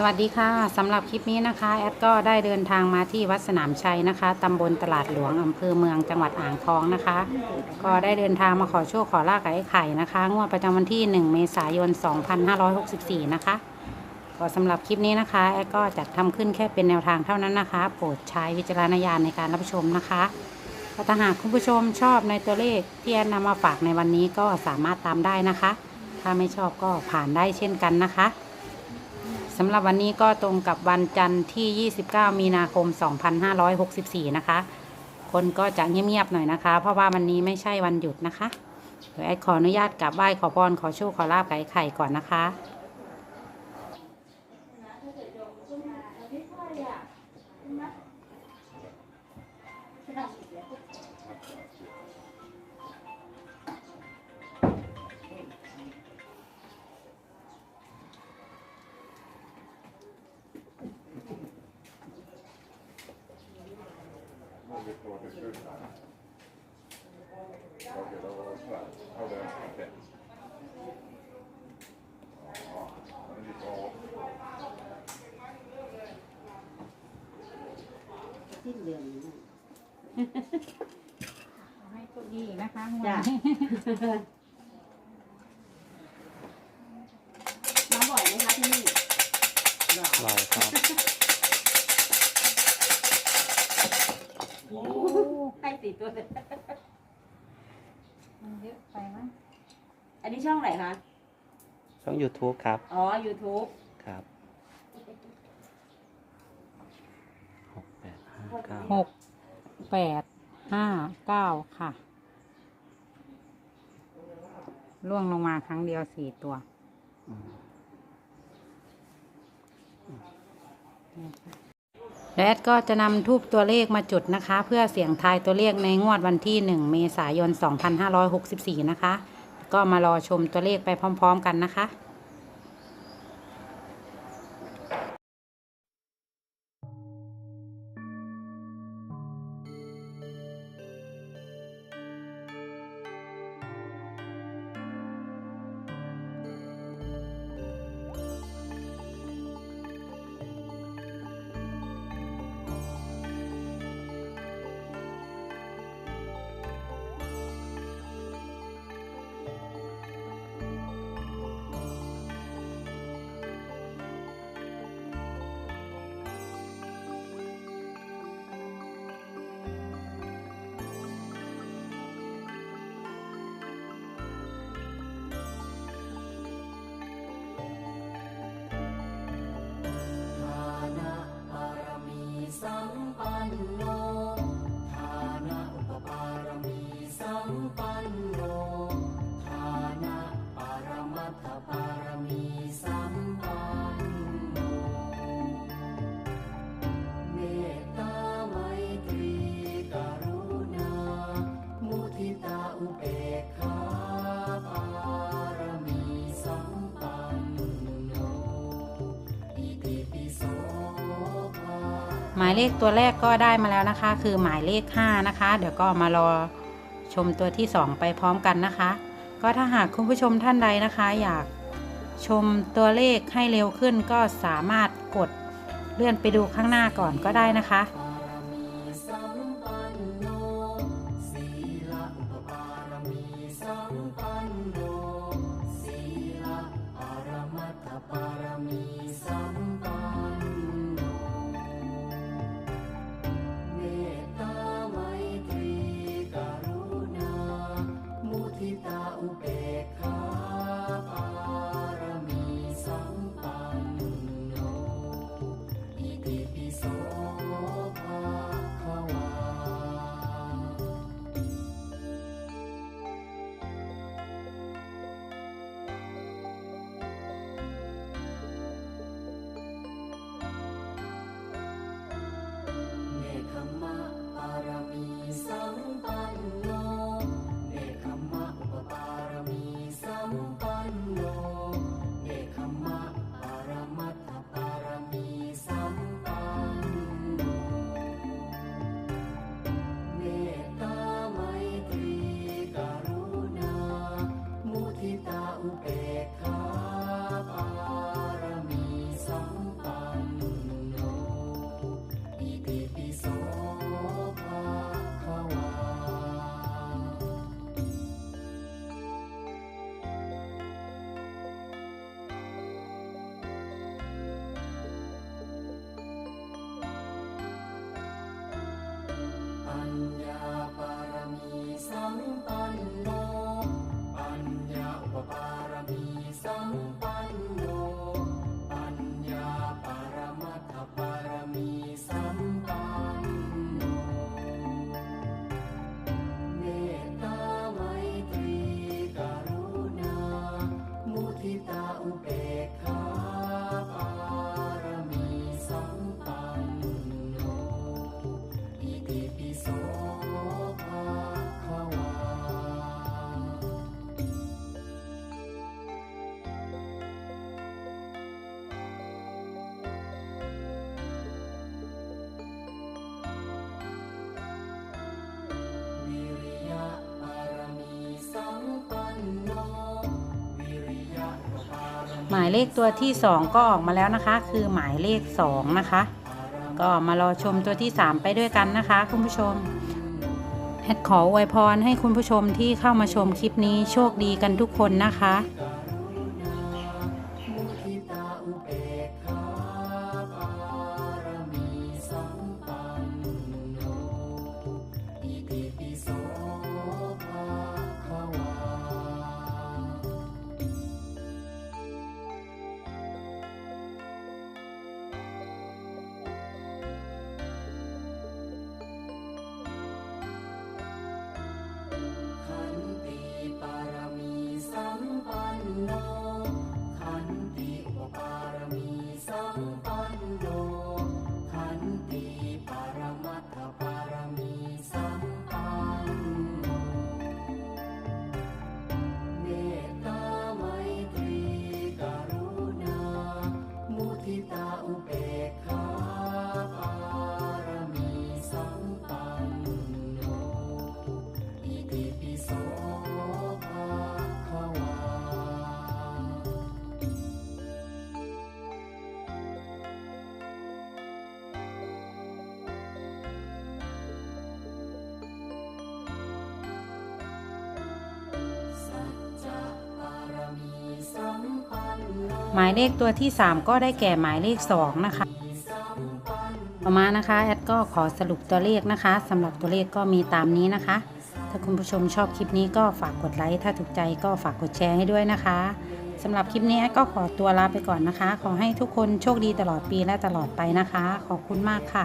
สวัสดีค่ะสำหรับคลิปนี้นะคะ แอดก็ได้เดินทางมาที่วัดสนามชัยนะคะตำบลตลาดหลวงอำเภอเมืองจังหวัดอ่างทองนะคะ ก็ได้เดินทางมาขอโชคขอลาบกับไอ้ไข่นะคะงวดประจำวันที่ 1 เมษายน 2564 นะคะก็สำหรับคลิปนี้นะคะ แอดก็จัดทำขึ้นแค่เป็นแนวทางเท่านั้นนะคะ โปรดใช้วิจารณญาณในการรับชมนะคะถ้าหากคุณผู้ชมชอบในตัวเลขที่แอดนำมาฝากในวันนี้ก็สามารถตามได้นะคะ ถ้าไม่ชอบก็ผ่านได้เช่นกันนะคะ สำหรับวันนี้ก็ตรงกับวันจันทร์ที่ 29 มีนาคม 2564 นะคะ คนก็จะเงียบๆหน่อยนะคะ เพราะว่าวันนี้ไม่ใช่วันหยุดนะคะเดี๋ยวแอดขออนุญาตกลับไหว้ขอพรขอโชคขอลาบไก่ไข่ก่อนนะคะ สิ้นเดือนนี้ให้โชคดีนะคะจ้ะมาบ่อยไหมคะที่นี่บ่อยบ่อยครับ ติดตัวเลยมันเยอะไปมั้งอันนี้ช่องไหนคะช่อง YouTube ครับ อ๋อ YouTube ครับหกแปดห้าเก้าหกแปดห้าเก้าค่ะล่วงลงมาครั้งเดียวสี่ตัวอืมและ แอดก็จะนำทูบตัวเลขมาจุดนะคะ เพื่อเสี่ยงทายตัวเลขในงวดวันที่ 1 เมษายน 2564 นะคะ ก็มารอชมตัวเลขไปพร้อม ๆ กันนะคะ หมายเลขตัวแรกก็ได้มาแล้วนะคะ คือหมายเลข 5 นะคะ เดี๋ยวก็มารอชมตัวที่ 2 ไปพร้อมกันนะคะ ก็ถ้าหากคุณผู้ชมท่านใดนะคะ อยากชมตัวเลขให้เร็วขึ้นก็สามารถกดเลื่อนไปดูข้างหน้าก่อนก็ได้นะคะ ปิปิโสภาควาปัญญาปารมีสัมปันโนปัญญาอุปปารมีสัมปัน หมายเลขตัวที่ 2 ก็ออกมาแล้วนะคะ คือหมายเลข 2 นะคะ ก็มารอชมตัวที่ 3 ไปด้วยกันนะคะ คุณผู้ชมแอดขออวยพรให้คุณผู้ชมที่เข้ามาชมคลิปนี้โชคดีกันทุกคนนะคะ หมายเลขตัวที่ 3 ก็ได้แก่หมายเลข 2 นะคะ ต่อมานะคะแอดก็ขอสรุปตัวเลขนะคะสำหรับตัวเลขก็มีตามนี้นะคะ ถ้าคุณผู้ชมชอบคลิปนี้ก็ฝากกดไลค์ถ้าถูกใจก็ฝากกดแชร์ให้ด้วยนะคะสำหรับคลิปนี้แอดก็ขอตัวลาไปก่อนนะคะ ขอให้ทุกคนโชคดีตลอดปีและตลอดไปนะคะ ขอบคุณมากค่ะ